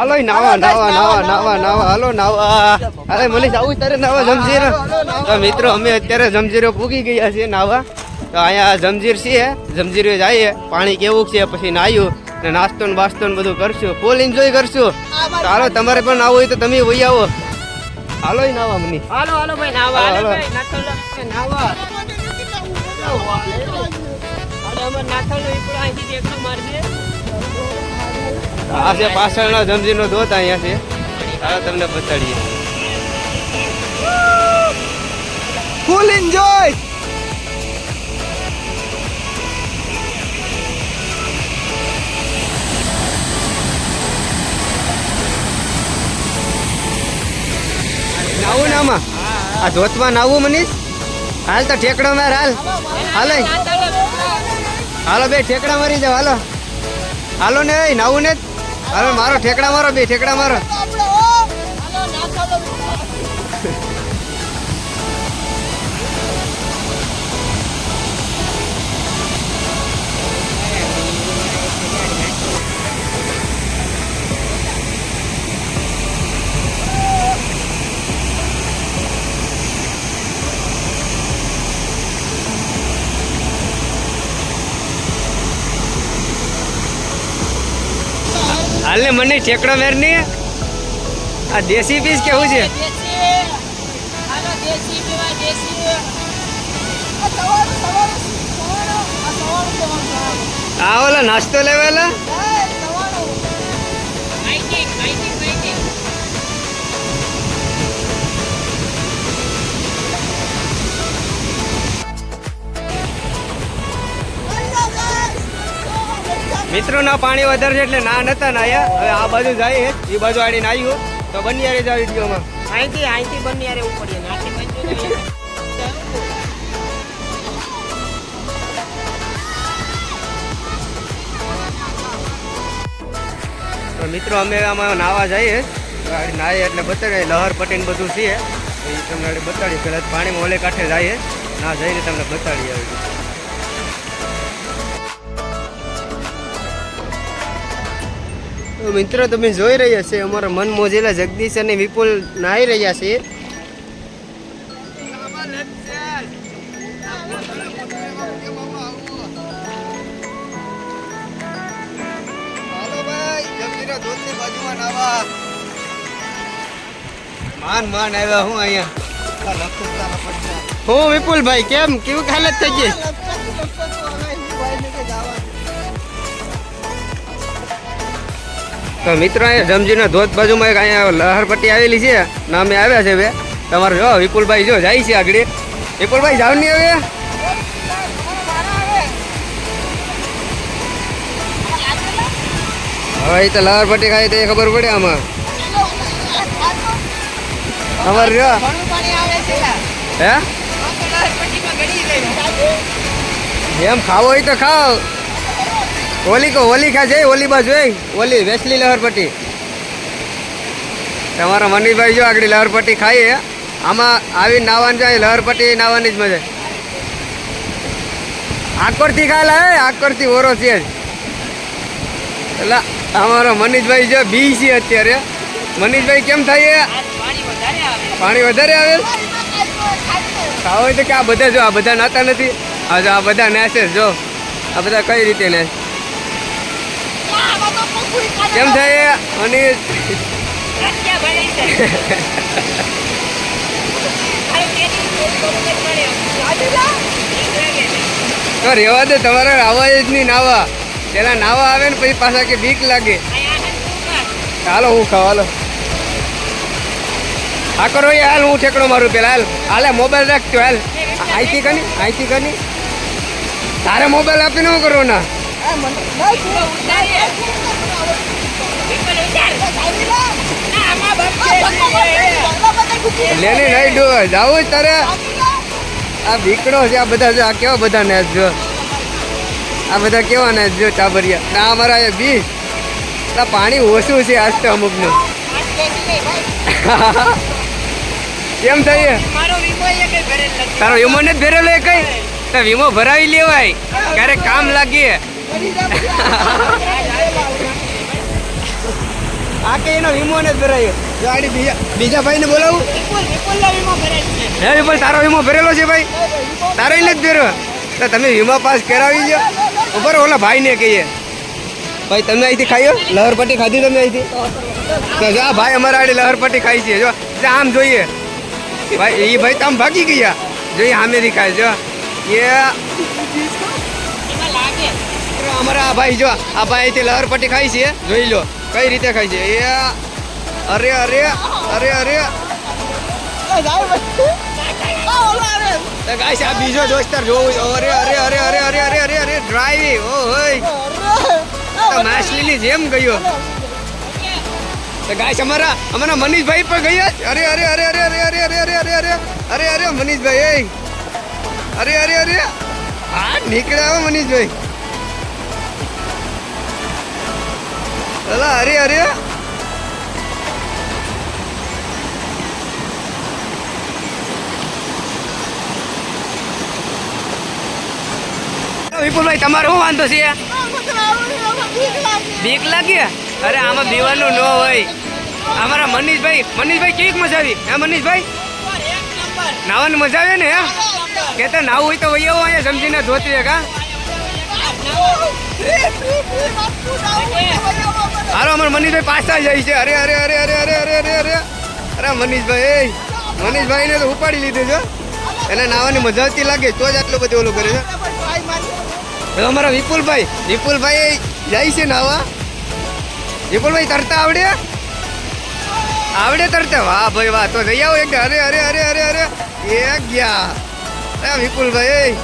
હાલો નાવા નાવા નાવા નાવા નાવા હાલો નાવા. અરે મનીષ આવું તારે નાવા જમજીર. તો મિત્રો અમે અત્યારે જમજીરો પૂગી ગયા છીએ નાવા. તો અહીંયા જમજીર છીએ જમજીરે જઈએ. પાણી કેવું છે પછી નાયું ને નાસ્તો ને બાસ્તો ને બધું કરશું. ફૂલ એન્જોય કરશું. તો હાલો તમારે પણ નાવું હોય તો તમે વહી આવો. હાલો ઈ નાવા મની હાલો હાલો ભાઈ નાવા. હાલો, નાવા. નાથલ એકલો મારજે આ છે પાછળનો જમજીનો ધોત અહીંયા છે. આ તમને બતાડીએ. Full enjoy! નાવું નામાં આ ધોતમાં નાવું મનીષ? હાલ તો ઠેકડો માર, હાલ. હાલે. હાલો બે, ઠેકડા મારી જાવ હાલો. હાલો ને નાવું ને હાલો મારો ઠેકડા મારો બે ઠેકડા મારો. હાલ ને મને ઠેકડો મેરની આ દેશી પીસ કેવું છે? આ ઓલો નાસ્તો લેવાલા મિત્રોના પાણી વધારે છે એટલે ના નતા નાયા. હવે આ બાજુ જાય એ બાજુ આડી નાયું તો બની આરે જાવ વિડીયોમાં. અહીંથી અહીંથી બંને આરે ઉપડીએ તો મિત્રો અમે આમાં નાવા જઈએ. નાહીએ એટલે બતાવીએ લહર પટીને બધું છીએ એ તમને આડી બતાડીએ. પહેલાં પાણીમાં ઓલે કાંઠે જઈએ. ના જઈને તમને બતાડીએ. આવી તો મિત્રો તમે જોઈ રહ્યા છે અમારા મન મોજેલા જગદીશ અને વિપુલ નાહી રહ્યા છે. માન માન આવ્યા હું અહીંયા. હું વિપુલભાઈ કેમ? કેવું હાલત થઈ ગઈ? તો મિત્રો, અહીંયા જમજીના ધોધ બાજુમાં એક અહીંયા લહરપટ્ટી આવેલી છે. નામે આવ્યા છે બે. તમારે જો, વિપુલભાઈ જો જાય છે આગળ. વિપુલભાઈ, જાવ નહીં હવે. હવે એ તો લહરપટ્ટી ખાય તો એ ખબર પડે આમાં. અમારે જો. હે? એમ ખાવો હોય તો ખાઓ ઓલી કો ઓલી ખા જઈ ઓલી બાજુ એ. ઓલી વેસલી લહરપટ્ટી. તમારા મનીષભાઈ જો આગળ લહરપટ્ટી ખાઈએ આમાં આવી નાવાની જાય લહરપટ્ટી નાવાની જ મજા. આકરથી ખા લા હે આકરથી ઓરો છે જ. એટલે અમારો મનીષભાઈ જો બી છે અત્યારે. મનીષભાઈ કેમ થાય પાણી વધારે આવે. પાણી વધારે આવે? ખાવ હોય તો કે આ બધા જો આ બધા નાતા નથી. આ જો આ બધા નાશે જો. આ બધા કઈ રીતે નાશે? કેમ થાય અને ક્યાં ભરાઈ છે અરે તેની તો રેવા દે, તમારે આવા જ નહીં નાવા. પેલા નાવા આવે ને પછી પાછા કે બીક લાગે. હાલો, હું ખાવ હાલો. હા, કરો એ, હાલ, હું ઠેકડો મારું પેલા. હાલ, હાલે, મોબાઈલ રાખજો હાલ. આઈથી કની આઈથી કની તારે મોબાઈલ આપીને શું કરવાના? લેને નહીં ડો જાવું જ તારે. આ બીકડો છે, આ બધા જો, આ કેવા બધા ને જો. આ બધા કેવા ને જો, ટાબરિયા. ના, અમારા અહીંયા બીજ આ પાણી ઓછું છે આજ તો અમુકનું. કેમ ભરેલ નથી તારો વીમો ને ભરેલો એ કઈ? વીમો ભરાવી લેવાય. ક્યારેક કામ લાગે આ વીમો ને જ ભરાયો. આડી બીજા બીજા ભાઈને બોલાવું. હે, વિપુલ, તારો વીમો ભરેલો છે ભાઈ? તારો એને જ ભર્યો. તો તમે વીમા પાસ કરાવી દો ઉપર ઓલા ભાઈને કહીએ. ભાઈ, તમે અહીંથી ખાયો લહરપટ્ટી ખાધી તમે અહીંથી? તો જા ભાઈ અમારા આડી લહરપટ્ટી ખાઈ છે. જો આમ જોઈએ. ભાઈ એ ભાઈ તો આમ ભાગી ગયા. જોઈએ સામેથી ખાય. જો. એ અમારા આ ભાઈ જો આ ભાઈ અહીંથી લહરપટ્ટી ખાઈ છે જોઈ લો કઈ રીતે ખાય છે એ અરે અરે અરે અરે તો ગાઈસ આ બીજો દોસ્તાર જોવું. અરે અરે અરે અરે અરે અરે અરે અરે ડ્રાઈવિંગ ઓ હોય તો માછલીની જેમ ગયો તો ગાઈસ અમારા અમારા મનીષભાઈ પણ ગયા. અરે અરે અરે અરે અરે અરે અરે અરે અરે અરે અરે અરે મનીષભાઈ અરે અરે અરે હા નીકળ્યા મનીષભાઈ અલા હરી હરી વિપુલભાઈ તમારો શું વાંધો છે બીક લાગી અરે આમાં બીવાનું ન હોય અમારા મનીષભાઈ મનીષભાઈ કેક મજા આવી હે મનીષભાઈ એક નાવાની મજા આવે ને હે તો નાવું હોય તો વૈયો અહીંયા સમજીને ધોતી કા હાલો, અમારા મનીષભાઈ પાછા જાય છે. અરે અરે અરે અરે અરે અરે અરે અરે. અરે મનીષભાઈ મનીષભાઈને તો ઉપાડી લીધું છે. એને નાવાની મજા આવતી લાગે, તો જ આટલું બધું ઓલું કરે છે. અમારા વિપુલભાઈ વિપુલભાઈ જાય છે નાવા. વિપુલભાઈ, તરતા આવડે? આવડે તરતા? વાહ ભાઈ, વાહ. તો જઈ આવો એક અરે અરે અરે અરે અરે. એ ગયા. વિપુલભાઈ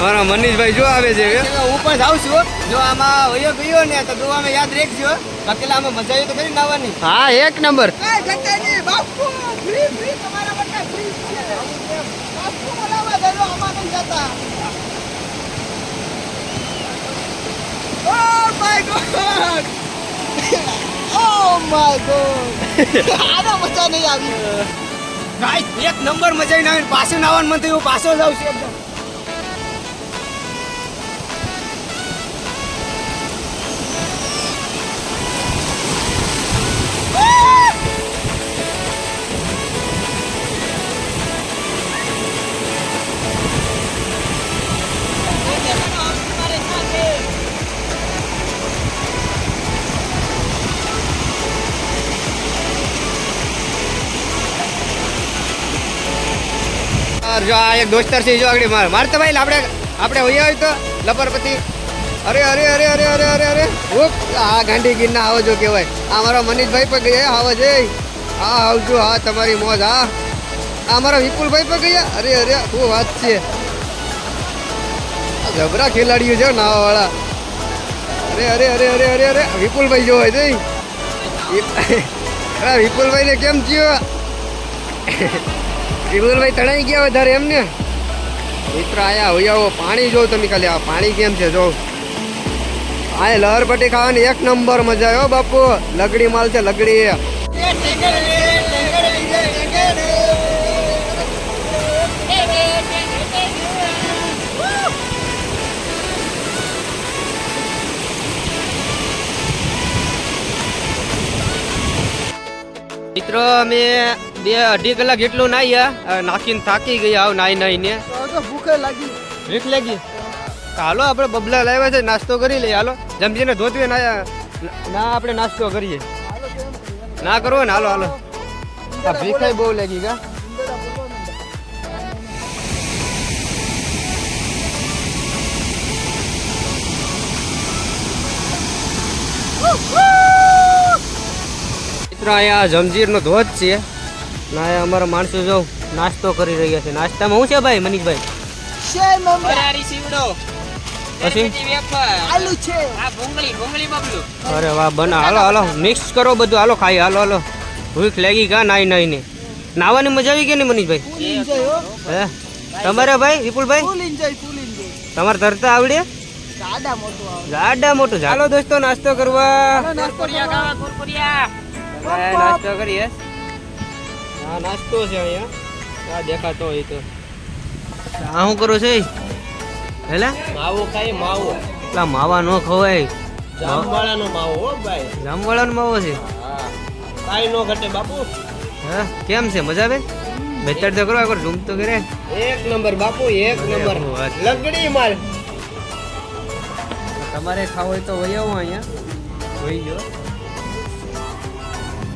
અમારા મનીષભાઈ જો આવે છે હું પણ જાઉં છું જો આમાં વયો ગયો ને તો દુવામાં યાદ રાખજો બાકી આમાં મજા આવી તો કરી નાવાની હા એક નંબર. મજા નહીં આવી. એક નંબર મજા આવી નાવી પાછું નાવાનું મન થયું પાછો જાઉં છું એકદમ. আর જો આ એક દોસ્તાર છે જો આગળ માર મારતા ભાઈ આપણે આપણે હોઈએ હોય તો લપરપતિ અરે અરે અરે અરે અરે અરે અરે ઓપ આ ગાંધી ગીરના આવો જો કહેવાય આ મારા મનીષભાઈ પણ ગયા આવો છે હા આવજો હા તમારી મોજ હા આ મારા વિપુલભાઈ પણ ગયા અરે અરે શું વાત છે જબરા ખેલાડીઓ છે નાવા વાળા અરે અરે અરે અરે અરે અરે વિપુલભાઈ જો હોય જઈ અરે વિપુલભાઈને કેમ થયો વિપુલભાઈ તણાઈ ગયા વધારે એમ ને મિત્ર આયા હોય આવો, પાણી જો તમે ખાલી, આ પાણી કેમ છે, જો. આ લહરપટ્ટી ખાવાની એક નંબર મજા આવ્યો બાપુ. લગડી માલ છે, લગડી. મિત્રો, અમે બે અઢી કલાક જેટલું નાહ્યા નાખીને થાકી ગયા આવ નાઈ નાઈને. ભૂખે લાગી. ભીખ લાગી. હાલો આપણે બબલા લાવ્યા છે નાસ્તો કરી લઈએ. હાલો જમજીને ધોતવે ના ના આપણે નાસ્તો કરીએ. ના કરવો ને હાલો હાલો. આ ભીખાઈ બહુ લાગી ગયા મિત્રો અહીંયા જમજીરનો ધોધ છે. ના એ અમારા માણસો જો નાસ્તો કરી રહ્યા છે. નાસ્તામાં શું છે ભાઈ મનીષભાઈ? શેર મમરારી સીવડો પછી? આલુ છે. આ ભૂંગળી ભૂંગળી બબલું. અરે વાહ બના હાલો હાલો. મિક્સ કરો બધું. હાલો ખાઈ હાલો હાલો. ભૂખ લાગી કા નાઈ નાઈ ને નાવાની મજા આવી ગઈ ને મનીષભાઈ? હો. તમારે ભાઈ વિપુલભાઈ? ફૂલ એન્જોય ફૂલ એન્જોય તમારે તરતા આવડે? ગાડા મોટું આવે જાડા મોટું. ચાલો દોસ્તો નાસ્તો કરવા. કુરકુરિયા ખાવા કુરકુરિયા. નાસ્તો કરીએ. હા નાસ્તો છે અહીંયા. આ દેખાતો હોય તો. આ શું કરો છે? હેલા? માવો ખાય માવો. પેલા માવા નો ખવાય. જામવાળાનો માવો હો ભાઈ. જામવાળાનો માવો છે? હા. કાઈ નો ઘટે બાપુ. હા? કેમ છે? મજા આવે? બેતર તો કરો એકવાર ઝૂમ તો કરે. એક નંબર બાપુ એક નંબર. લગડી માલ તમારે ખાવો હોય તો વહી આવો અહીંયા. વહી જો